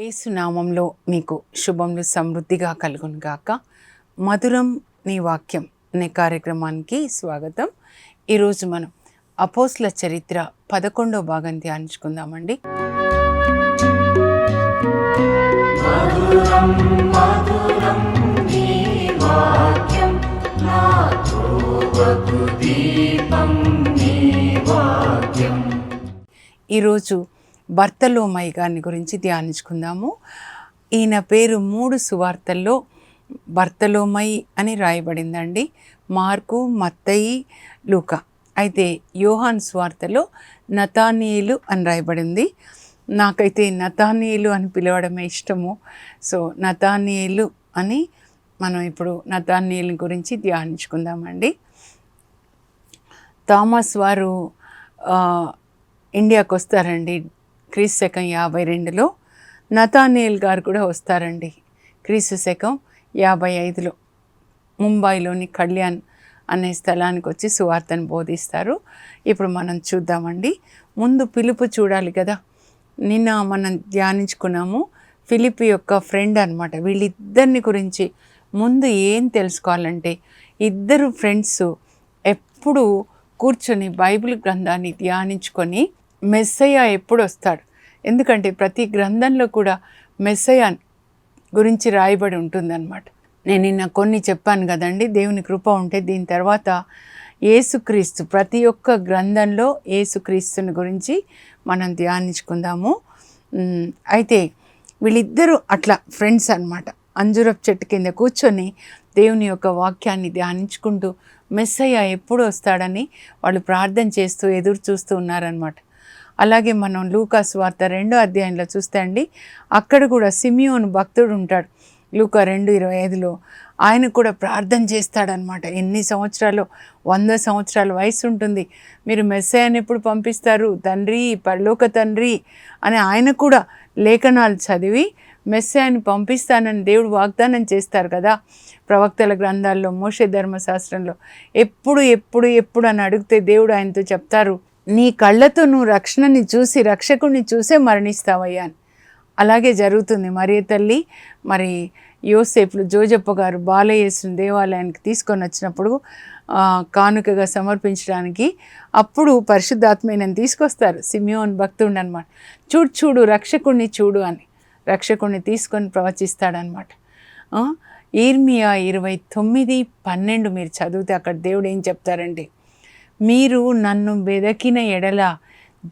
ఏసునామంలో మీకు శుభములు సమృద్ధిగా కలుగును గాక. మధురం నీ వాక్యం అనే కార్యక్రమానికి స్వాగతం. ఈరోజు మనం అపోస్ల చరిత్ర పదకొండో భాగం ధ్యానించుకుందామండి. ఈరోజు భర్తలోమై గారిని గురించి ధ్యానించుకుందాము. ఈయన పేరు మూడు సువార్తల్లో భర్తలోమై అని రాయబడిందండి. మార్కు మత్తయి లూకా. అయితే యోహాన్ స్వార్తలో నతానీయులు అని రాయబడింది. నాకైతే నతానీయులు అని పిలవడమే ఇష్టము. సో నతానీయులు అని మనం ఇప్పుడు నతానీయుల గురించి ధ్యానించుకుందామండి. థామస్ వారు ఇండియాకు వస్తారండి క్రీస్తు శకం యాభై రెండులో నతానేల్ గారు కూడా వస్తారండి. క్రీస్తు శకం యాభై ఐదులో ముంబైలోని కళ్యాణ్ అనే స్థలానికి వచ్చి సువార్తను బోధిస్తారు. ఇప్పుడు మనం చూద్దామండి. ముందు పిలుపు చూడాలి కదా. నిన్న మనం ధ్యానించుకున్నాము ఫిలిప్ యొక్క ఫ్రెండ్ అనమాట వీళ్ళిద్దరిని గురించి ముందు ఏం తెలుసుకోవాలంటే ఇద్దరు ఫ్రెండ్స్ ఎప్పుడు కూర్చొని బైబిల్ గ్రంథాన్ని ధ్యానించుకొని మెస్సయ్య ఎప్పుడు వస్తాడు ఎందుకంటే ప్రతి గ్రంథంలో కూడా మెస్సయ్య గురించి రాయబడి ఉంటుందన్నమాట. నేను నిన్న కొన్ని చెప్పాను కదండి దేవుని కృప ఉంటే దీని తర్వాత ఏసుక్రీస్తు ప్రతి ఒక్క గ్రంథంలో ఏసుక్రీస్తుని గురించి మనం ధ్యానించుకుందాము. అయితే వీళ్ళిద్దరూ అట్లా ఫ్రెండ్స్ అనమాట అంజురపు చెట్టు కింద కూర్చొని దేవుని యొక్క వాక్యాన్ని ధ్యానించుకుంటూ మెస్సయ్య ఎప్పుడు వస్తాడని వాళ్ళు ప్రార్థన చేస్తూ ఎదురు చూస్తూ ఉన్నారనమాట అలాగే మనం లూకాస్ వార్త రెండో అధ్యాయంలో చూస్తే అండి అక్కడ కూడా సిమియోన్ భక్తుడు ఉంటాడు. లూకా రెండు ఇరవై ఐదులో ఆయన కూడా ప్రార్థన చేస్తాడనమాట ఎన్ని సంవత్సరాలు? వంద సంవత్సరాల వయసు ఉంటుంది. మీరు మెస్సేయని ఎప్పుడు పంపిస్తారు? తండ్రి పరలోక తండ్రి అని ఆయన కూడా లేఖనాలు చదివి మెస్సేయని పంపిస్తానని దేవుడు వాగ్దానం చేస్తారు కదా. ప్రవక్తల గ్రంథాల్లో మోషే ధర్మశాస్త్రంలో ఎప్పుడు ఎప్పుడు ఎప్పుడు అని అడిగితే దేవుడు ఆయనతో చెప్తారు. నీ కళ్ళతో నువ్వు రక్షణని చూసి రక్షకుడిని చూసే మరణిస్తావయ్యా అని. అలాగే జరుగుతుంది. మరియ తల్లి మరి యోసేపులు జోజప్ప గారు బాలయేసుని దేవాలయానికి తీసుకొని వచ్చినప్పుడు కానుకగా సమర్పించడానికి అప్పుడు పరిశుద్ధాత్మైన తీసుకొస్తారు. సిమియోన్ భక్తుడు అనమాట చూడు చూడు రక్షకుణ్ణి చూడు అని. రక్షకుణ్ణి తీసుకొని ప్రవచిస్తాడనమాట ఈర్మియా ఇరవై తొమ్మిది పన్నెండు మీరు చదివితే అక్కడ దేవుడు ఏం చెప్తారంటే మీరు నన్ను వెదకిన ఎడల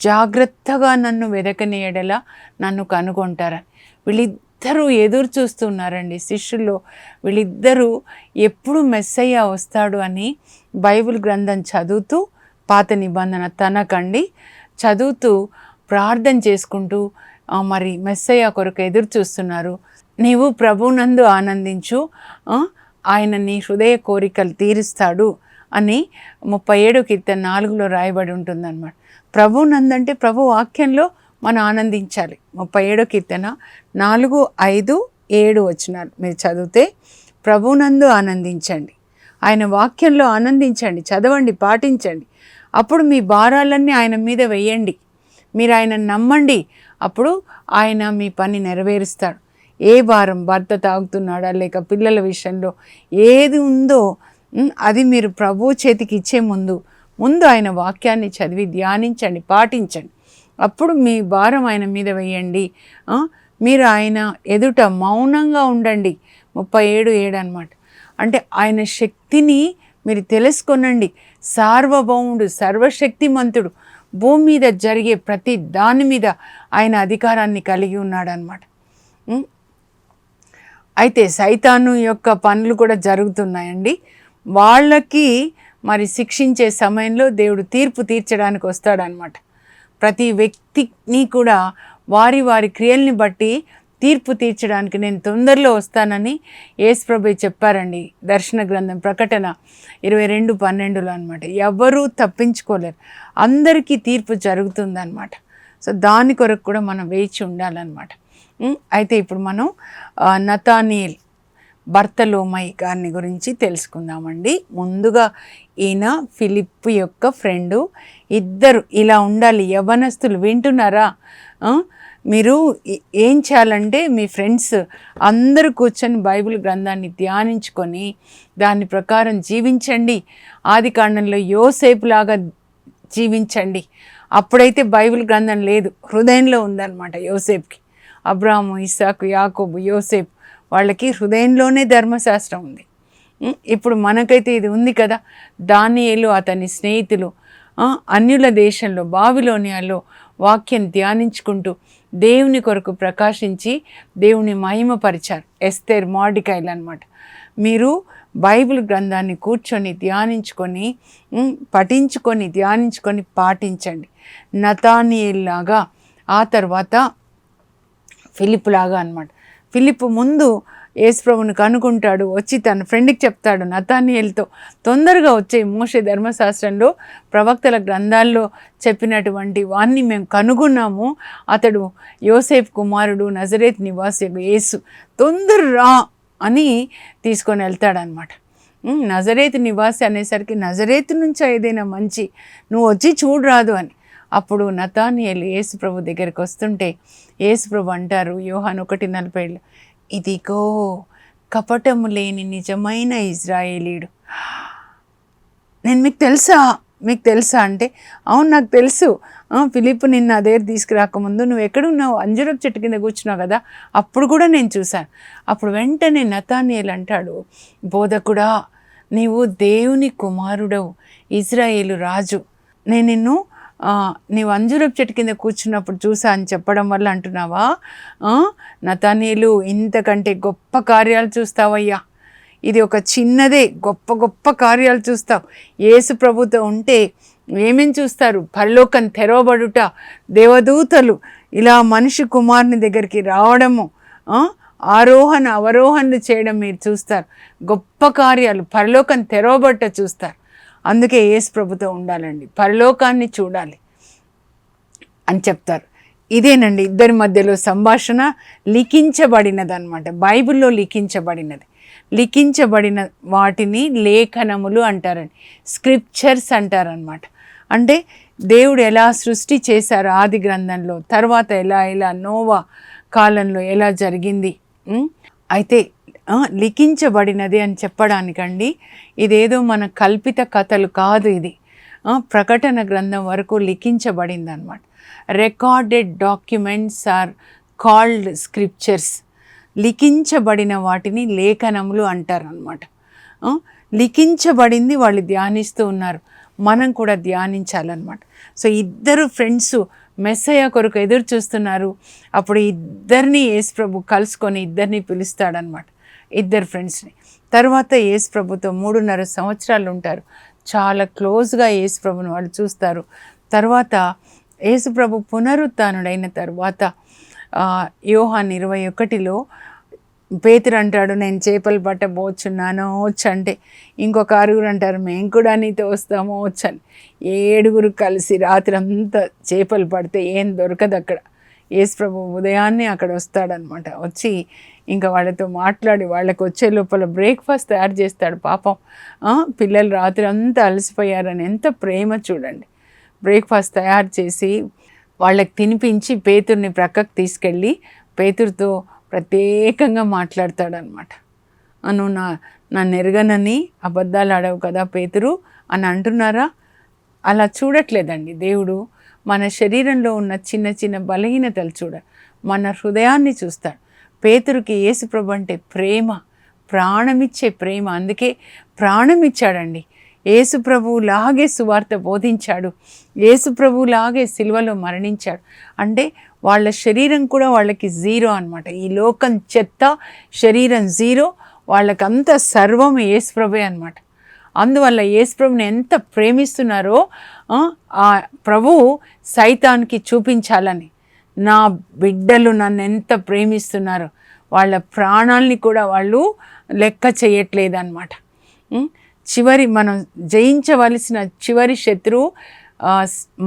జాగ్రత్తగా నన్ను వెదకని ఎడల నన్ను కనుగొంటారని వీళ్ళిద్దరూ ఎదురు చూస్తున్నారండి శిష్యుల్లో. వీళ్ళిద్దరూ ఎప్పుడు మెస్సయ్య వస్తాడు అని బైబిల్ గ్రంథం చదువుతూ పాత నిబంధన తనకండి చదువుతూ ప్రార్థన చేసుకుంటూ మరి మెస్సయ్య కొరకు ఎదురు చూస్తున్నారు. నీవు ప్రభునందు ఆనందించు. ఆయన నీ హృదయ కోరికలు తీరుస్తాడు. అని ముప్పై ఏడు కీర్తన నాలుగులో రాయబడి ఉంటుందన్నమాట. ప్రభు నందంటే ప్రభు వాక్యంలో మనం ఆనందించాలి. ముప్పై ఏడో కీర్తన నాలుగు ఐదు ఏడు వచ్చినారు మీరు చదివితే ప్రభునందు ఆనందించండి. ఆయన వాక్యంలో ఆనందించండి చదవండి పాటించండి. అప్పుడు మీ భారాలన్నీ ఆయన మీద వేయండి. మీరు ఆయన నమ్మండి. అప్పుడు ఆయన మీ పని నెరవేరుస్తాడు. ఏ భారం భర్త తాగుతున్నాడా లేక పిల్లల విషయంలో ఏది ఉందో అది మీరు ప్రభు చేతికి ఇచ్చే ముందు ముందు ఆయన వాక్యాన్ని చదివి ధ్యానించండి పాటించండి. అప్పుడు మీ భారం ఆయన మీద వేయండి. మీరు ఆయన ఎదుట మౌనంగా ఉండండి. ముప్పై ఏడు ఏడు అనమాట అంటే ఆయన శక్తిని మీరు తెలుసుకొనండి. సార్వభౌముడు సర్వశక్తిమంతుడు భూమి మీద జరిగే ప్రతి దాని మీద ఆయన అధికారాన్ని కలిగి ఉన్నాడనమాట అయితే సైతాను యొక్క పనులు కూడా జరుగుతున్నాయండి. వాళ్ళకి మరి శిక్షించే సమయంలో దేవుడు తీర్పు తీర్చడానికి వస్తాడనమాట. ప్రతి వ్యక్తిని కూడా వారి వారి క్రియల్ని బట్టి తీర్పు తీర్చడానికి నేను తొందరలో వస్తానని యేసుప్రభు చెప్పారండి. దర్శన గ్రంథం ప్రకటన ఇరవై రెండు పన్నెండులో అనమాట ఎవరూ తప్పించుకోలేరు. అందరికీ తీర్పు జరుగుతుందన్నమాట. సో దాని కొరకు కూడా మనం వేచి ఉండాలన్నమాట. అయితే ఇప్పుడు మనం నతానీల్ భర్తలోమై గారిని గురించి తెలుసుకుందామండి. ముందుగా ఈయన ఫిలిప్ యొక్క ఫ్రెండు. ఇద్దరు ఇలా ఉండాలి యవనస్తులు వింటున్నారా? మీరు ఏం చేయాలంటే మీ ఫ్రెండ్స్ అందరూ కూర్చొని బైబిల్ గ్రంథాన్ని ధ్యానించుకొని దాని ప్రకారం జీవించండి. ఆది కాండంలో యోసేపులాగా జీవించండి. అప్పుడైతే బైబిల్ గ్రంథం లేదు హృదయంలో ఉందన్నమాట యోసేపుకి. అబ్రాహము ఇసాకు యాకోబు యోసేపు. వాళ్ళకి హృదయంలోనే ధర్మశాస్త్రం ఉంది. ఇప్పుడు మనకైతే ఇది ఉంది కదా. దానియలు అతని స్నేహితులు అన్యుల దేశంలో బావిలోనియాలో వాక్యం ధ్యానించుకుంటూ దేవుని కొరకు ప్రకాశించి దేవుని మహిమపరిచారు. ఎస్తేర్ మాడికాయలు అనమాట మీరు బైబిల్ గ్రంథాన్ని కూర్చొని ధ్యానించుకొని పఠించుకొని ధ్యానించుకొని పాటించండి. నతానియల్లాగా ఆ తర్వాత ఫిలిప్ లాగా అనమాట ఫిలిప్ ముందు యేసుప్రభుని కనుక్కుంటాడు వచ్చి తన ఫ్రెండ్కి చెప్తాడు నతానియల్తో. తొందరగా వచ్చే మోషే ధర్మశాస్త్రంలో ప్రవక్తల గ్రంథాల్లో చెప్పినటువంటి వాన్ని మేము కనుగొన్నాము. అతడు యోసేఫ్ కుమారుడు నజరేత్ నివాసి యేసు. తొందర రా అని తీసుకొని వెళ్తాడనమాట నజరేత్ నివాసి అనేసరికి నజరేత్ నుంచి ఏదైనా మంచి నువ్వు వచ్చి చూడరాదు అని. అప్పుడు నతానియలు యేసుప్రభు దగ్గరికి వస్తుంటే యేసుప్రభు అంటారు యోహాన్ ఒకటి నలభై ఏళ్ళు ఇదిగో కపటము లేని నిజమైన ఇజ్రాయేలీడు. నేను మీకు తెలుసా? మీకు తెలుసా అంటే అవును నాకు తెలుసు. ఫిలిప్ నిన్న దగ్గర తీసుకురాకముందు నువ్వు ఎక్కడున్నావు? అంజరపు చెట్టు కింద కూర్చున్నావు కదా? అప్పుడు కూడా నేను చూశాను. అప్పుడు వెంటనే నతానియల్ అంటాడు బోధకుడా నీవు దేవుని కుమారుడవు ఇజ్రాయేలు రాజు. నేను నిన్ను నీవు అంజురపు చెట్టు కింద కూర్చున్నప్పుడు చూసా అని చెప్పడం వల్ల అంటున్నావా? నతానీలు ఇంతకంటే గొప్ప కార్యాలు చూస్తావయ్యా. ఇది ఒక చిన్నదే గొప్ప గొప్ప కార్యాలు చూస్తావు. యేసు ప్రభుతో ఉంటే ఏమేం చూస్తారు? పరలోకం తెరవబడుట దేవదూతలు ఇలా మనిషి కుమారుని దగ్గరికి రావడము ఆరోహణ అవరోహణలు చేయడం మీరు చూస్తారు. గొప్ప కార్యాలు పరలోకం తెరవబట్ట చూస్తారు. అందుకే ఏసు ప్రభుతో ఉండాలండి. పరలోకాన్ని చూడాలి అని చెప్తారు. ఇదేనండి ఇద్దరి మధ్యలో సంభాషణ లిఖించబడినది అనమాట బైబిల్లో లిఖించబడినది. లిఖించబడిన వాటిని లేఖనములు అంటారండి. స్క్రిప్చర్స్ అంటారనమాట అంటే దేవుడు ఎలా సృష్టి చేశారు ఆది గ్రంథంలో తర్వాత ఎలా ఎలా నోవా కాలంలో ఎలా జరిగింది? అయితే లిఖించబడినది అని చెప్పడానికండి. ఇదేదో మన కల్పిత కథలు కాదు ఇది. ప్రకటన గ్రంథం వరకు లిఖించబడింది అనమాట recorded documents are called scriptures లిఖించబడిన వాటిని లేఖనములు అంటారనమాట లిఖించబడింది వాళ్ళు ధ్యానిస్తూ ఉన్నారు. మనం కూడా ధ్యానించాలన్నమాట. సో ఇద్దరు ఫ్రెండ్స్ మెస్సయ్య కొరకు ఎదురు చూస్తున్నారు. అప్పుడు ఇద్దరిని యేసు ప్రభు కలుసుకొని ఇద్దరిని పిలుస్తాడనమాట ఇద్దరు ఫ్రెండ్స్ని. తర్వాత యేసు ప్రభుతో మూడున్నర సంవత్సరాలు ఉంటారు. చాలా క్లోజ్గా యేసు ప్రభుని వాళ్ళు చూస్తారు. తర్వాత యేసు ప్రభు పునరుత్నుడైన తర్వాత యోహాన్ ఇరవై ఒకటిలో పేతురు అంటాడు నేను చేపలు పట్టబోచున్నాను వచ్చంటే అంటే ఇంకొక ఆరుగురు అంటారు మేము కూడా నీతో వస్తాము వచ్చని ఏడుగురు కలిసి రాత్రి అంతా చేపలు పడితే ఏం దొరకదు అక్కడ. యేసు ప్రభు ఉదయాన్నే అక్కడ వస్తాడనమాట. వచ్చి ఇంకా వాళ్ళతో మాట్లాడి వాళ్ళకు వచ్చే లోపల బ్రేక్ఫాస్ట్ తయారు చేస్తాడు పాపం. పిల్లలు రాత్రి అంతా అలసిపోయారని ఎంత ప్రేమ చూడండి. బ్రేక్ఫాస్ట్ తయారు చేసి వాళ్ళకి తినిపించి పేతుర్ని ప్రక్కకు తీసుకెళ్ళి పేతురుతో ప్రత్యేకంగా మాట్లాడతాడనమాట "ఆ, నువ్వు నా నా నెరగనని అబద్ధాలు ఆడవు కదా పేతురు అని అంటున్నారా? అలా చూడట్లేదండి దేవుడు. మన శరీరంలో ఉన్న చిన్న చిన్న బలహీనతలు చూడ మన హృదయాన్ని చూస్తాడు. పేతురుకి యేసుప్రభు అంటే ప్రేమ ప్రాణమిచ్చే ప్రేమ. అందుకే ప్రాణం ఇచ్చాడండి సువార్త బోధించాడు. యేసు సిల్వలో మరణించాడు. అంటే వాళ్ళ శరీరం కూడా వాళ్ళకి జీరో అనమాట ఈ లోకం చెత్త శరీరం జీరో వాళ్ళకంతా సర్వం యేసుప్రభే అనమాట అందువల్ల యేసుప్రభుని ఎంత ప్రేమిస్తున్నారో ఆ, ఆ ప్రభువు సైతానికి చూపించాలని. నా బిడ్డలు నన్ను ఎంత ప్రేమిస్తున్నారో వాళ్ళ ప్రాణాల్ని కూడా వాళ్ళు లెక్క చేయట్లేదన్నమాట. అనమాట చివరి మనం జయించవలసిన చివరి శత్రువు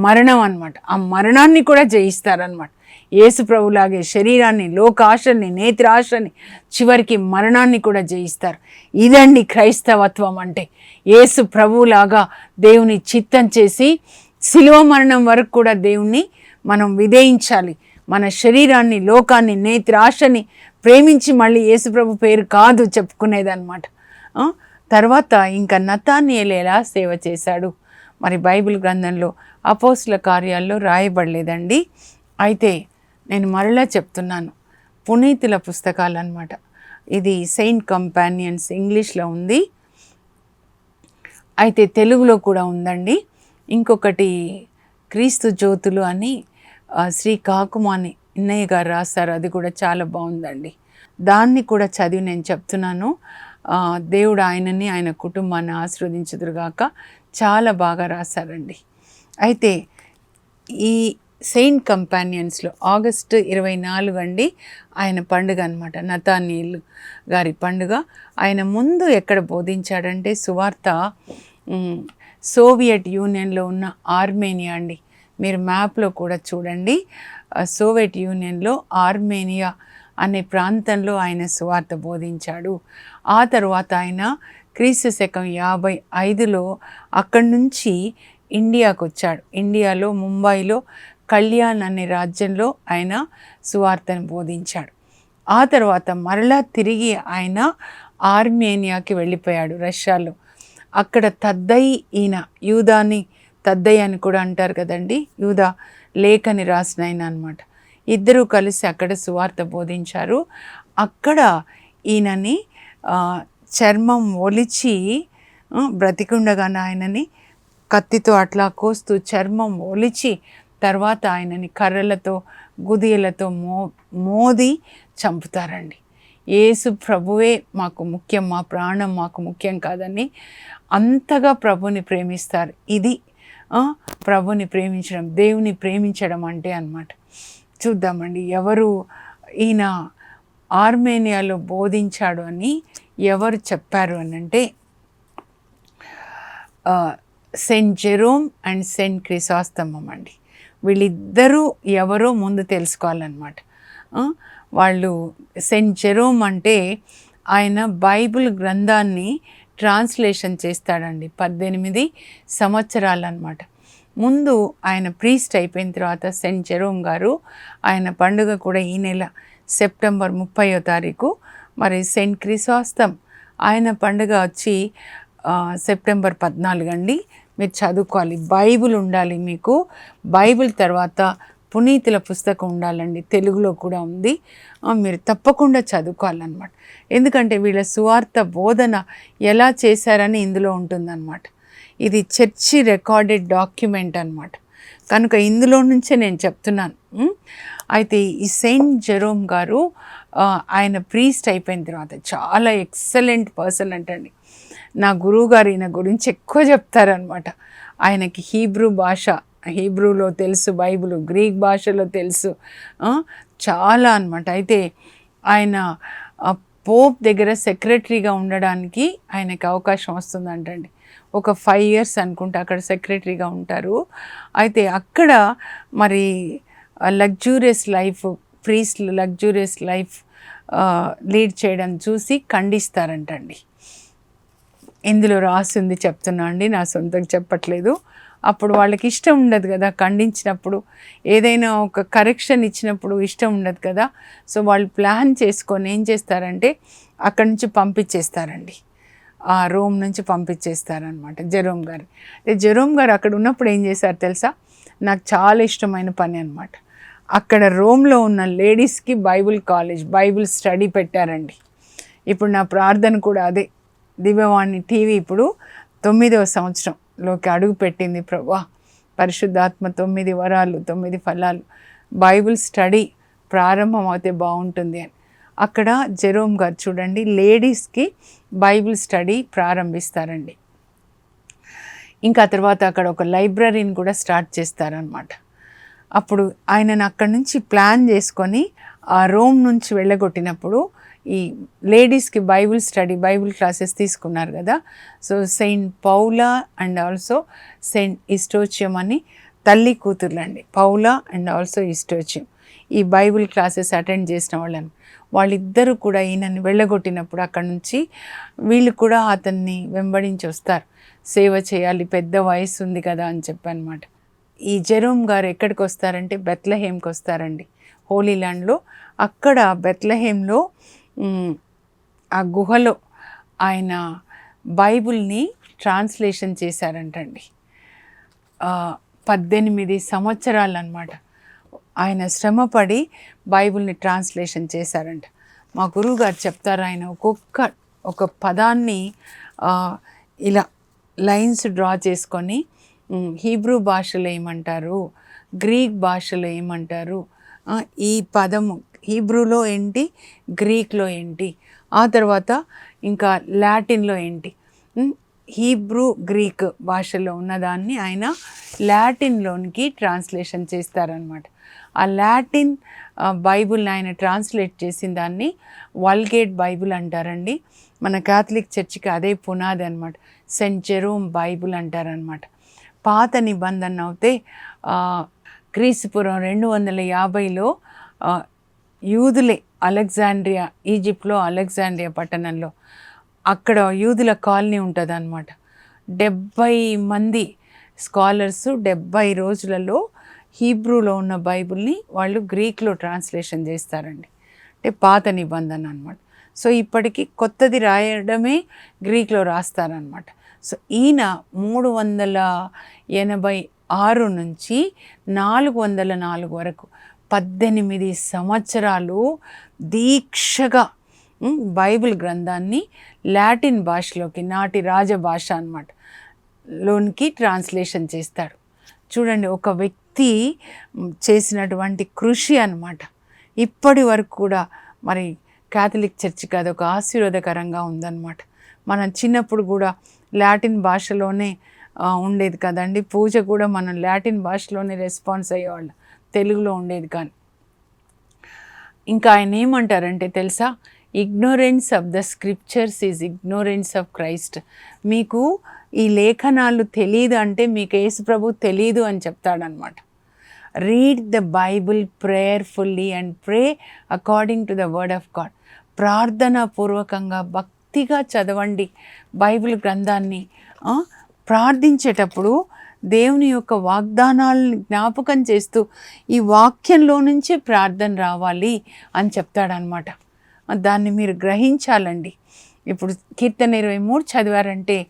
మరణం అనమాట ఆ మరణాన్ని కూడా జయిస్తారనమాట యేసుప్రభులాగే శరీరాన్ని లోకాశల్ని నేత్రాశల్ని చివరికి మరణాన్ని కూడా జయిస్తారు. ఇదండి క్రైస్తవత్వం అంటే. యేసు ప్రభువులాగా దేవుని చిత్తం చేసి శిలువ మరణం వరకు కూడా దేవుణ్ణి మనం విధేయించాలి. మన శరీరాన్ని లోకాన్ని నేత్రాశని ప్రేమించి మళ్ళీ యేసుప్రభు పేరు కాదు చెప్పుకునేదన్నమాట. తర్వాత ఇంకా నతానియలు ఎలా సేవ చేశాడు. మరి బైబిల్ గ్రంథంలో అపోస్ల కార్యాల్లో రాయబడలేదండి. అయితే నేను మరలా చెప్తున్నాను. పునీతుల పుస్తకాలు అనమాట ఇది సెయింట్ కంపానియన్స్ ఇంగ్లీష్లో ఉంది. అయితే తెలుగులో కూడా ఉందండి. ఇంకొకటి క్రీస్తు జ్యోతులు అని ఆ, శ్రీ కాకుమాని ఇన్నయ్య గారు రాస్తారు అది కూడా చాలా బాగుందండి. దాన్ని కూడా చదివి నేను చెప్తున్నాను. దేవుడు ఆయనని ఆయన కుటుంబాన్ని ఆశీర్వదించుదురుగాక చాలా బాగా రాశారండి. అయితే ఈ సెయింట్ కంపానియన్స్లో ఆగస్టు ఇరవై నాలుగు అండి ఆయన పండుగ అనమాట నతానీల్ గారి పండుగ. ఆయన ముందు ఎక్కడ బోధించాడంటే సువార్త సోవియట్ యూనియన్లో ఉన్న ఆర్మేనియా అండి. మీరు మ్యాప్లో కూడా చూడండి. సోవియట్ యూనియన్లో ఆర్మేనియా అనే ప్రాంతంలో ఆయన సువార్త బోధించాడు. ఆ తర్వాత ఆయన క్రీస్తు శకం యాభై ఐదులో అక్కడి నుంచి ఇండియాకు వచ్చాడు. ఇండియాలో ముంబైలో కళ్యాణ్ అనే రాజ్యంలో ఆయన సువార్తను బోధించాడు. ఆ తర్వాత మరలా తిరిగి ఆయన ఆర్మేనియాకి వెళ్ళిపోయాడు రష్యాలో. అక్కడ తద్దయి ఈయన యూదాని తద్దయ్య అని కూడా అంటారు కదండి. యూదా లేఖని రాసిన ఆయన అనమాట ఇద్దరూ కలిసి అక్కడ సువార్త బోధించారు. అక్కడ ఈయనని చర్మం ఒలిచి ఆ, బ్రతికుండగానే ఆయనని కత్తితో అట్లా కోస్తూ చర్మం ఒలిచి తర్వాత ఆయనని కర్రలతో గుదియలతో మో మోది చంపుతారండి. యేసు ప్రభువే మాకు ముఖ్యం మా ప్రాణం మాకు ముఖ్యం కాదని అంతగా ప్రభుని ప్రేమిస్తారు. ఇది ప్రభుని ప్రేమించడం దేవుని ప్రేమించడం అంటే అన్నమాట. చూద్దామండి ఎవరు ఈయన ఆర్మేనియాలో బోధించాడు అని ఎవరు చెప్పారు అని అంటే Saint Jerome and Saint Chrysostom అండి. వీళ్ళిద్దరూ ఎవరో ముందు తెలుసుకోవాలన్నమాట. వాళ్ళు సెయింట్ జెరోమ్ అంటే ఆయన బైబిల్ గ్రంథాన్ని ట్రాన్స్లేషన్ చేస్తాడండి పద్దెనిమిది సంవత్సరాలు అనమాట ముందు ఆయన ప్రీస్ట్ అయిపోయిన తర్వాత సెంట్ జెరోమ్ గారు ఆయన పండుగ కూడా ఈ నెల సెప్టెంబర్ ముప్పయో తారీఖు మరి సెయింట్ క్రిసాస్తం ఆయన పండుగ వచ్చి సెప్టెంబర్ పద్నాలుగు అండి. మీరు చదువుకోవాలి. బైబిల్ ఉండాలి మీకు. బైబిల్ తర్వాత పునీతుల పుస్తకం ఉండాలండి. తెలుగులో కూడా ఉంది. మీరు తప్పకుండా చదువుకోవాలన్నమాట. ఎందుకంటే వీళ్ళ సువార్త బోధన ఎలా చేశారని ఇందులో ఉంటుందన్నమాట. ఇది చర్చి రికార్డెడ్ డాక్యుమెంట్ అన్నమాట. కనుక ఇందులో నుంచే నేను చెప్తున్నాను. అయితే ఈ సెయింట్ జెరోమ్ గారు ఆయన ప్రీస్ట్ అయిపోయిన తర్వాత చాలా ఎక్సలెంట్ పర్సన్ అంటండి. నా గురువుగారు ఈయన గురించి ఎక్కువ చెప్తారనమాట ఆయనకి హీబ్రూ భాష హీబ్రూలో తెలుసు బైబుల్ గ్రీక్ భాషలో తెలుసు. చాలా అనమాట అయితే ఆయన పోప్ దగ్గర సెక్రటరీగా ఉండడానికి ఆయనకి అవకాశం వస్తుందంటండి. ఒక ఫైవ్ ఇయర్స్ అనుకుంటా అక్కడ సెక్రటరీగా ఉంటారు. అయితే అక్కడ మరి luxurious life priests luxurious life lead చేయడం చూసి ఖండిస్తారంటండి. ఇందులో రాసింది చెప్తున్నా అండి నా సొంతం చెప్పట్లేదు. అప్పుడు వాళ్ళకి ఇష్టం ఉండదు కదా ఖండించినప్పుడు. ఏదైనా ఒక కరెక్షన్ ఇచ్చినప్పుడు ఇష్టం ఉండదు కదా. సో వాళ్ళు ప్లాన్ చేసుకొని ఏం చేస్తారంటే అక్కడి నుంచి పంపించేస్తారండి. ఆ రోమ్ నుంచి పంపించేస్తారనమాట జెరోమ్ గారు. అంటే జెరోమ్ గారు అక్కడ ఉన్నప్పుడు ఏం చేశారు తెలుసా? నాకు చాలా ఇష్టమైన పని అనమాట అక్కడ రోమ్లో ఉన్న లేడీస్కి బైబిల్ కాలేజ్ బైబిల్ స్టడీ పెట్టారండి. ఇప్పుడు నా ప్రార్థన కూడా అదే. దివ్యవాణి టీవీ ఇప్పుడు తొమ్మిదవ సంవత్సరం. లోకి అడుగు పెట్టింది ప్రభా. పరిశుద్ధాత్మ తొమ్మిది వరాలు తొమ్మిది ఫలాలు. బైబిల్ స్టడీ ప్రారంభం అయితే బాగుంటుంది అని. అక్కడ జెరోమ్ గారు చూడండి లేడీస్కి బైబిల్ స్టడీ ప్రారంభిస్తారండి. ఇంకా తర్వాత అక్కడ ఒక లైబ్రరీని కూడా స్టార్ట్ చేస్తారనమాట అప్పుడు ఆయనను అక్కడి నుంచి ప్లాన్ చేసుకొని ఆ రోమ్ నుంచి వెళ్ళగొట్టినప్పుడు ఈ లేడీస్కి బైబిల్ స్టడీ బైబిల్ క్లాసెస్ తీసుకున్నారు కదా. So Saint Paula and also Saint Eustochium అని తల్లి కూతుర్లండి. పౌలా అండ్ ఆల్సో ఇస్టోచియం ఈ బైబిల్ క్లాసెస్ అటెండ్ చేసిన వాళ్ళని. వాళ్ళిద్దరూ కూడా ఈయనని వెళ్ళగొట్టినప్పుడు అక్కడ నుంచి వీళ్ళు కూడా అతన్ని వెంబడించి వస్తారు. సేవ చేయాలి పెద్ద వయసు ఉంది కదా అని చెప్పనమాట ఈ జెరోమ్ గారు ఎక్కడికి వస్తారంటే బెత్లహేమ్కి వస్తారండి. హోలీ ల్యాండ్లో. అక్కడ బెత్లహేమ్లో ఆ గుహలో ఆయన బైబుల్ని ట్రాన్స్లేషన్ చేశారంటండి. పద్దెనిమిది సంవత్సరాలు అనమాట ఆయన శ్రమపడి బైబిల్ని ట్రాన్స్లేషన్ చేశారంట. మా గురువు గారు చెప్తారు ఆయన ఒక్కొక్క ఒక పదాన్ని ఇలా లైన్స్ డ్రా చేసుకొని హీబ్రూ భాషలో ఏమంటారు గ్రీక్ భాషలో ఏమంటారు ఈ పదము హీబ్రూలో ఏంటి గ్రీక్లో ఏంటి ఆ తర్వాత ఇంకా లాటిన్లో ఏంటి? హీబ్రూ గ్రీక్ భాషలో ఉన్నదాన్ని ఆయన లాటిన్లోనికి ట్రాన్స్లేషన్ చేస్తారనమాట ఆ లాటిన్ బైబుల్ని ఆయన ట్రాన్స్లేట్ చేసిన దాన్ని వల్గేట్ బైబిల్ అంటారండి. మన క్యాథలిక్ చర్చికి అదే పునాది అనమాట సెంచెరూమ్ బైబుల్ బైబిల్ అంటారనమాట పాత నిబంధన అయితే క్రీస్తుపురం రెండు వందల యాభైలో యూదులే అలెగ్జాండ్రియా ఈజిప్ట్లో అలెగ్జాండ్రియా పట్టణంలో. అక్కడ యూదుల కాలనీ ఉంటుంది అనమాట డెబ్బై మంది స్కాలర్స్ డెబ్భై రోజులలో హీబ్రూలో ఉన్న బైబిల్ని వాళ్ళు గ్రీక్లో ట్రాన్స్లేషన్ చేస్తారండి. అంటే పాత నిబంధన అనమాట సో ఇప్పటికీ కొత్తది రాయడమే గ్రీక్లో రాస్తారనమాట సో ఈయన మూడు వందల ఎనభై ఆరు నుంచి నాలుగు వందల నాలుగు వరకు పద్దెనిమిది సంవత్సరాలు దీక్షగా బైబిల్ గ్రంథాన్ని లాటిన్ భాషలోకి నాటి రాజభాష అన్నమాట లోనికి ట్రాన్స్లేషన్ చేస్తాడు. చూడండి ఒక వ్యక్తి చేసినటువంటి కృషి అనమాట ఇప్పటి వరకు కూడా మరి క్యాథలిక్ చర్చికి అదొక ఆశీర్వాదకరంగా ఉందన్నమాట. మనం చిన్నప్పుడు కూడా లాటిన్ భాషలోనే ఉండేది కదండి. పూజ కూడా మనం లాటిన్ భాషలోనే రెస్పాన్స్ అయ్యేవాళ్ళం. తెలుగులో ఉండేది కానీ ఇంకా ఆయన ఏమంటారంటే తెలుసా? Ignorance of the scriptures is ignorance of Christ మీకు ఈ లేఖనాలు తెలియదు అంటే మీకు యేసుప్రభు తెలీదు తెలియదు అని చెప్తాడనమాట read the Bible prayerfully and pray according to the word of God ప్రార్థనా పూర్వకంగా భక్తిగా చదవండి బైబిల్ గ్రంథాన్ని ప్రార్థించేటప్పుడు దేవుని యొక్క వాగ్దానాలను జ్ఞాపకం చేస్తూ ఈ వాక్యంలో నుంచే ప్రార్థన రావాలి అని చెప్తాడనమాట దాన్ని మీరు గ్రహించాలండి. ఇప్పుడు కీర్తన ఇరవై మూడు చదివారంటే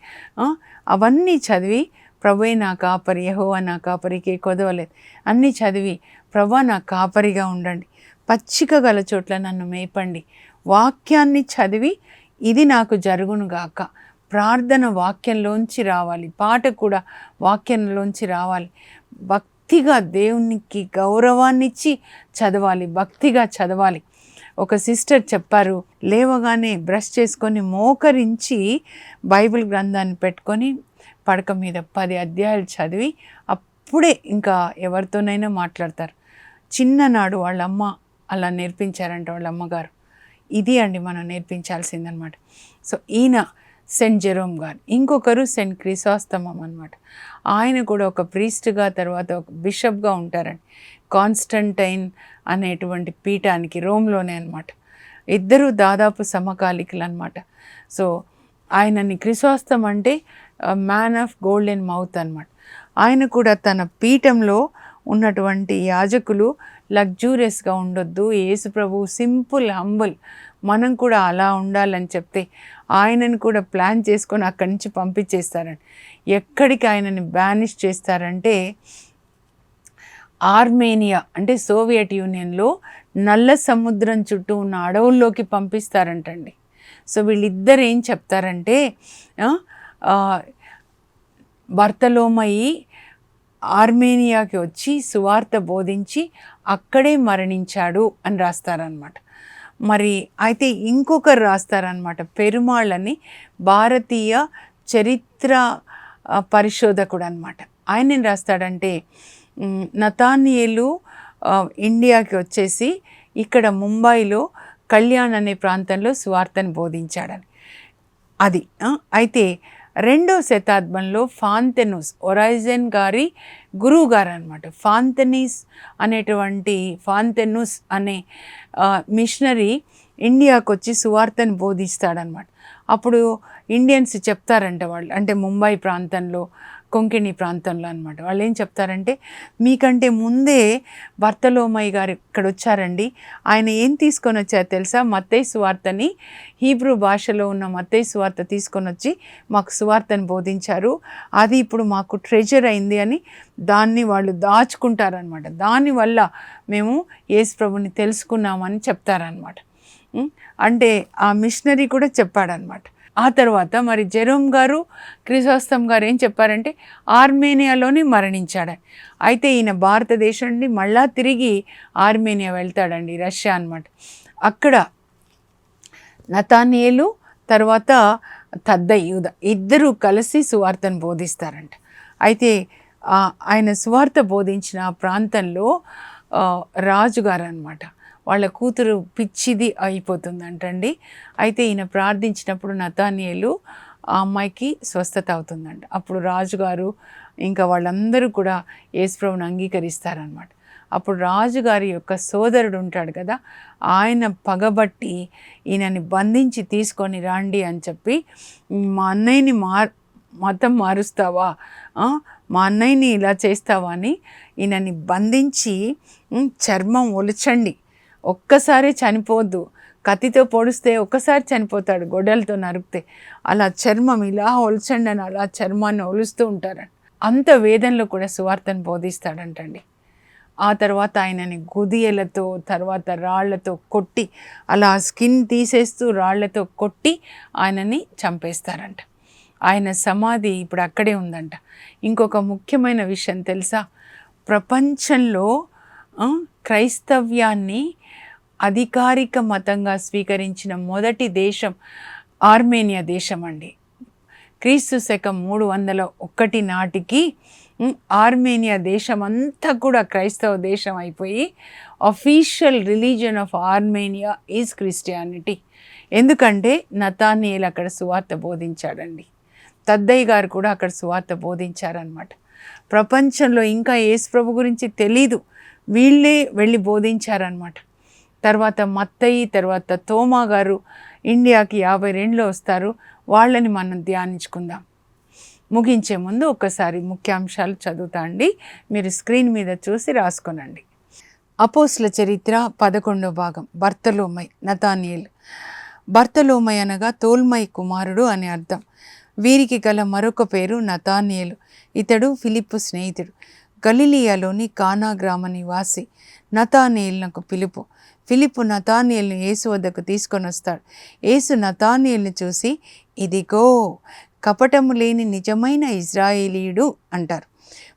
అవన్నీ చదివి ప్రభు నా కాపరి యహోవా నా కాపరికి కొదవలేదు. అన్నీ చదివి ప్రభు నా కాపరిగా ఉండండి. పచ్చిక గల చోట్ల నన్ను మేపండి. వాక్యాన్ని చదివి ఇది నాకు జరుగును గాక ప్రార్థన వాక్యంలోంచి రావాలి. పాట కూడా వాక్యంలోంచి రావాలి. భక్తిగా దేవునికి గౌరవాన్నిచ్చి చదవాలి. భక్తిగా చదవాలి. ఒక సిస్టర్ చెప్పారు లేవగానే బ్రష్ చేసుకొని మోకరించి బైబిల్ గ్రంథాన్ని పెట్టుకొని పడక మీద పది అధ్యాయాలు చదివి అప్పుడే ఇంకా ఎవరితోనైనా మాట్లాడతారు. చిన్ననాడు వాళ్ళ అమ్మ అలా నేర్పించారంట వాళ్ళ అమ్మగారు ఇది అండి మనం నేర్పించాల్సిందనమాట. సో ఈయన సెంట్ జెరోమ్ గారు ఇంకొకరు సెంట్ క్రిసాస్తమం అనమాట ఆయన కూడా ఒక ప్రీస్ట్గా తర్వాత ఒక బిషప్గా ఉంటారండి కాన్స్టంటైన్ అనేటువంటి పీఠానికి రోమ్లోనే అనమాట ఇద్దరు దాదాపు సమకాలికులు అనమాట సో ఆయనని క్రిసాస్తం అంటే మ్యాన్ ఆఫ్ గోల్డెన్ మౌత్ అనమాట ఆయన కూడా తన పీఠంలో ఉన్నటువంటి యాజకులు లగ్జూరియస్గా ఉండొద్దు యేసు ప్రభు సింపుల్ హంబుల్ మనం కూడా అలా ఉండాలని చెప్తే ఆయనను కూడా ప్లాన్ చేసుకొని అక్కడి నుంచి పంపించేస్తారండి ఎక్కడికి ఆయనని బ్యానిష్ చేస్తారంటే ఆర్మేనియా అంటే సోవియట్ యూనియన్లో నల్ల సముద్రం చుట్టూ ఉన్న అడవుల్లోకి పంపిస్తారంటండి. సో వీళ్ళిద్దరు ఏం చెప్తారంటే భర్తలోమయ్యి ఆర్మేనియాకి వచ్చి సువార్త బోధించి అక్కడే మరణించాడు అని రాస్తారనమాట మరి అయితే ఇంకొకరు రాస్తారనమాట పెరుమాళ్ళని భారతీయ చరిత్ర పరిశోధకుడు అనమాట ఆయన ఏం రాస్తాడంటే నతానియలు ఇండియాకి వచ్చేసి ఇక్కడ ముంబైలో కళ్యాణ్ అనే ప్రాంతంలో సువార్తను బోధించాడని. అది అయితే రెండో శతాబ్దంలో ఫాంతెనుస్ ఒరైజన్ గారి గురువు గారు అనమాట ఫాంతెనీస్ అనేటువంటి ఫాంతెనుస్ అనే మిషనరీ ఇండియాకు వచ్చి సువార్తను బోధిస్తాడనమాట అప్పుడు ఇండియన్స్ చెప్తారంట వాళ్ళు అంటే ముంబై ప్రాంతంలో కొంకిణి ప్రాంతంలో అనమాట వాళ్ళు ఏం చెప్తారంటే మీకంటే ముందే భర్తలోమయ్య గారు ఇక్కడ వచ్చారండి ఆయన ఏం తీసుకొని వచ్చారు తెలుసా? మత్తయ్య సువార్తని హీబ్రూ భాషలో ఉన్న మత్తయ్య సువార్త తీసుకొని వచ్చి మాకు సువార్తను బోధించారు. అది ఇప్పుడు మాకు ట్రెజర్ అయింది అని దాన్ని వాళ్ళు దాచుకుంటారనమాట దానివల్ల మేము యేసు ప్రభుని తెలుసుకున్నామని చెప్తారనమాట అంటే ఆ మిషనరీ కూడా చెప్పాడనమాట ఆ తర్వాత మరి జెరోమ్ గారు క్రిసోస్తం గారు ఏం చెప్పారంటే ఆర్మేనియాలోనే మరణించాడు. అయితే ఈయన భారతదేశం నుండి మళ్ళా తిరిగి ఆర్మేనియా వెళ్తాడండి రష్యా అన్నమాట. అక్కడ నతానియలు తర్వాత తద్ద యూద ఇద్దరు కలిసి సువార్తను బోధిస్తారంట. అయితే ఆయన సువార్త బోధించిన ప్రాంతంలో రాజుగారు అనమాట వాళ్ళ కూతురు పిచ్చిది అయిపోతుందంటండి. అయితే ఈయన ప్రార్థించినప్పుడు నతానియలు ఆ అమ్మాయికి స్వస్థత అవుతుందంట. అప్పుడు రాజుగారు ఇంకా వాళ్ళందరూ కూడా యేసుప్రభుని అంగీకరిస్తారనమాట అప్పుడు రాజుగారి యొక్క సోదరుడు ఉంటాడు కదా ఆయన పగబట్టి ఈయనని బంధించి తీసుకొని రండి అని చెప్పి మా అన్నయ్యని మార్ మతం మారుస్తావా? మా అన్నయ్యని ఇలా చేస్తావా? అని ఈయనని బంధించి చర్మం ఒలచండి. ఒక్కసారి చనిపోవద్దు. కత్తితో పొడిస్తే ఒక్కసారి చనిపోతాడు గొడ్డలతో నరికితే. అలా చర్మం ఇలా ఒలచండి అని అలా చర్మాన్ని ఒలుస్తూ ఉంటారండి అంత వేదనలో కూడా సువార్తను బోధిస్తాడంటండి. ఆ తర్వాత ఆయనని గుదియలతో తర్వాత రాళ్ళతో కొట్టి అలా స్కిన్ తీసేస్తూ రాళ్ళతో కొట్టి ఆయనని చంపేస్తారంట. ఆయన సమాధి ఇప్పుడు అక్కడే ఉందంట. ఇంకొక ముఖ్యమైన విషయం తెలుసా? ప్రపంచంలో క్రైస్తవ్యాన్ని అధికారిక మతంగా స్వీకరించిన మొదటి దేశం ఆర్మేనియా దేశం అండి క్రీస్తు శకం మూడు వందల ఒకటి నాటికి ఆర్మేనియా దేశం అంతా కూడా క్రైస్తవ దేశం అయిపోయి official religion of Armenia is Christianity ఎందుకంటే నతానియల్ అక్కడ సువార్త బోధించాడండి. తద్దయ్య గారు కూడా అక్కడ సువార్త బోధించారనమాట ప్రపంచంలో ఇంకా యేసు ప్రభు గురించి తెలీదు. వీళ్ళే వెళ్ళి బోధించారనమాట తర్వాత మత్తయి తర్వాత తోమా గారు ఇండియాకి యాభై రెండులో వస్తారు. వాళ్ళని మనం ధ్యానించుకుందాం. ముగించే ముందు ఒకసారి ముఖ్యాంశాలు చదువుతా అండి. మీరు స్క్రీన్ మీద చూసి రాసుకోనండి. అపోస్ల చరిత్ర పదకొండో భాగం. భర్తలోమై నతానియల్. భర్తలోమై అనగా తోల్మై కుమారుడు అని అర్థం. వీరికి గల మరొక పేరు నతానియలు. ఇతడు ఫిలిప్పు స్నేహితుడు. గలిలియాలోని కానా గ్రామ నివాసి నతానియేలునకు పిలుపు. ఫిలిపు నతానియేల్ని యేసు వద్దకు తీసుకొని వస్తాడు. యేసు నతానియేల్ని చూసి ఇదిగో కపటము లేని నిజమైన ఇజ్రాయేలీయుడు అంటారు.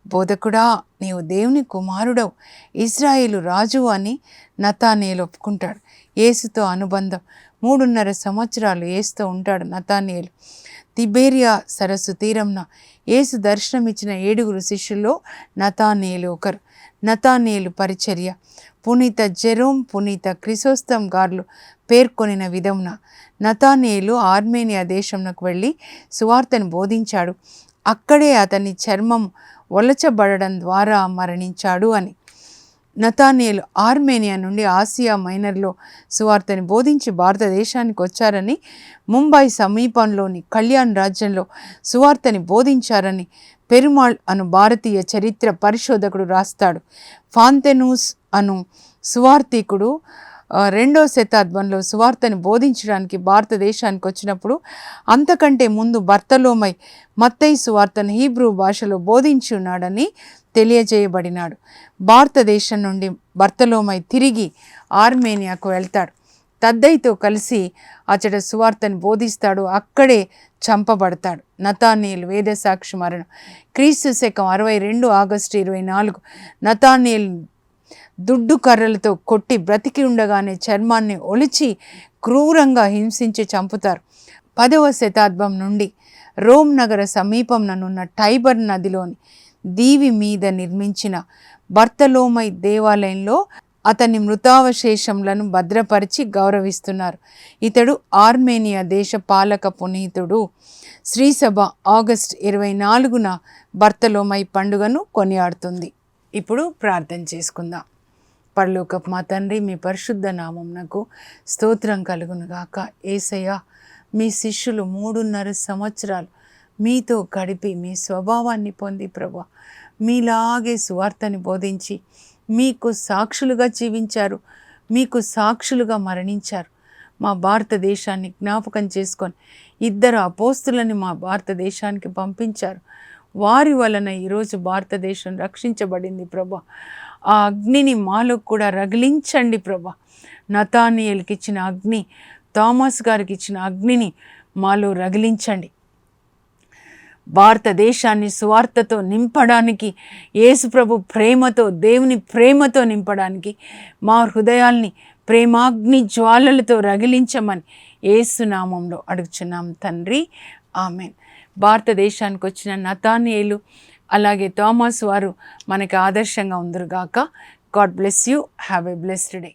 బోధకుడా నీవు దేవుని కుమారుడవు. ఇజ్రాయేలు రాజు అని నతానియేలు ఒప్పుకుంటాడు. యేసుతో అనుబంధం. మూడున్నర సంవత్సరాలు యేసుతో ఉంటాడు నతానియేలు. తిబేరియా సరస్సు తీరంన యేసు దర్శనమిచ్చిన ఏడుగురు శిష్యుల్లో నతానేలు ఒకరు. నతానేలు పరిచర్య. పునీత జెరోమ్ పునీత క్రిసోస్తం గార్లు పేర్కొనిన విధమున నతానేలు ఆర్మేనియా దేశంలోకి వెళ్ళి సువార్తను బోధించాడు. అక్కడే అతని చర్మం ఒలచబడడం ద్వారా మరణించాడు అని నతానియల్ ఆర్మేనియా నుండి ఆసియా మైనర్లో సువార్తని బోధించి భారతదేశానికి వచ్చారని ముంబై సమీపంలోని కళ్యాణ్ రాజ్యంలో సువార్తని బోధించారని పెరుమాళ్ అను భారతీయ చరిత్ర పరిశోధకుడు రాస్తాడు. ఫాంతెనూస్ అను సువార్తికుడు రెండో శతాబ్దంలో సువార్తని బోధించడానికి భారతదేశానికి వచ్చినప్పుడు అంతకంటే ముందు భర్తలోమై మత్తయి సువార్తను హీబ్రూ భాషలో బోధించి ఉన్నాడని తెలియజేయబడినాడు. భారతదేశం నుండి భర్తలోమై తిరిగి ఆర్మేనియాకు వెళ్తాడు. తద్దయితో కలిసి అతడు సువార్తను బోధిస్తాడు. అక్కడే చంపబడతాడు. నతానియల్ వేదసాక్షి మరణం. క్రీస్తు శకం అరవై రెండు ఆగస్టు ఇరవై నాలుగు. నతానియల్ దుడ్డు కర్రలతో కొట్టి బ్రతికి ఉండగానే చర్మాన్ని ఒలిచి క్రూరంగా హింసించి చంపుతారు. పదవ శతాబ్దం నుండి రోమ్ నగర సమీపంననున్న టైబర్ నదిలోని దీవి మీద నిర్మించిన బర్తలోమై దేవాలయంలో అతని మృతావశేషములను భద్రపరిచి గౌరవిస్తున్నారు. ఇతడు ఆర్మేనియా దేశ పాలక పునీతుడు. శ్రీసభ ఆగస్ట్ ఇరవై నాలుగున భర్తలోమై పండుగను కొనియాడుతుంది. ఇప్పుడు ప్రార్థన చేసుకుందాం. పరలోకపు మా తండ్రి మీ పరిశుద్ధ నామంనకు స్తోత్రం కలుగునుగాక. ఏసయ్య మీ శిష్యులు మూడున్నర సంవత్సరాలు మీతో గడిపి మీ స్వభావాన్ని పొంది ప్రభా. మీలాగే సువార్తని బోధించి మీకు సాక్షులుగా జీవించారు. మీకు సాక్షులుగా మరణించారు. మా భారతదేశాన్ని జ్ఞాపకం చేసుకొని ఇద్దరు అపోస్తులని మా భారతదేశానికి పంపించారు. వారి వలన ఈరోజు భారతదేశం రక్షించబడింది ప్రభా. ఆ అగ్నిని మాలో కూడా రగిలించండి ప్రభా. నతానియల్కి ఇచ్చిన అగ్ని థామస్ గారికి ఇచ్చిన అగ్నిని మాలో రగిలించండి. భారతదేశాన్ని సువార్తతో నింపడానికి యేసుప్రభు ప్రేమతో దేవుని ప్రేమతో నింపడానికి మా హృదయాల్ని ప్రేమాగ్ని జ్వాలలతో రగిలించమని ఏసునామంలో అడుగుచున్నాం తండ్రి. ఆమెన్. భారతదేశానికి వచ్చిన నతానియలు అలాగే థామస్ వారు మనకి ఆదర్శంగా ఉందరుగాక. God bless you. Have a blessed day.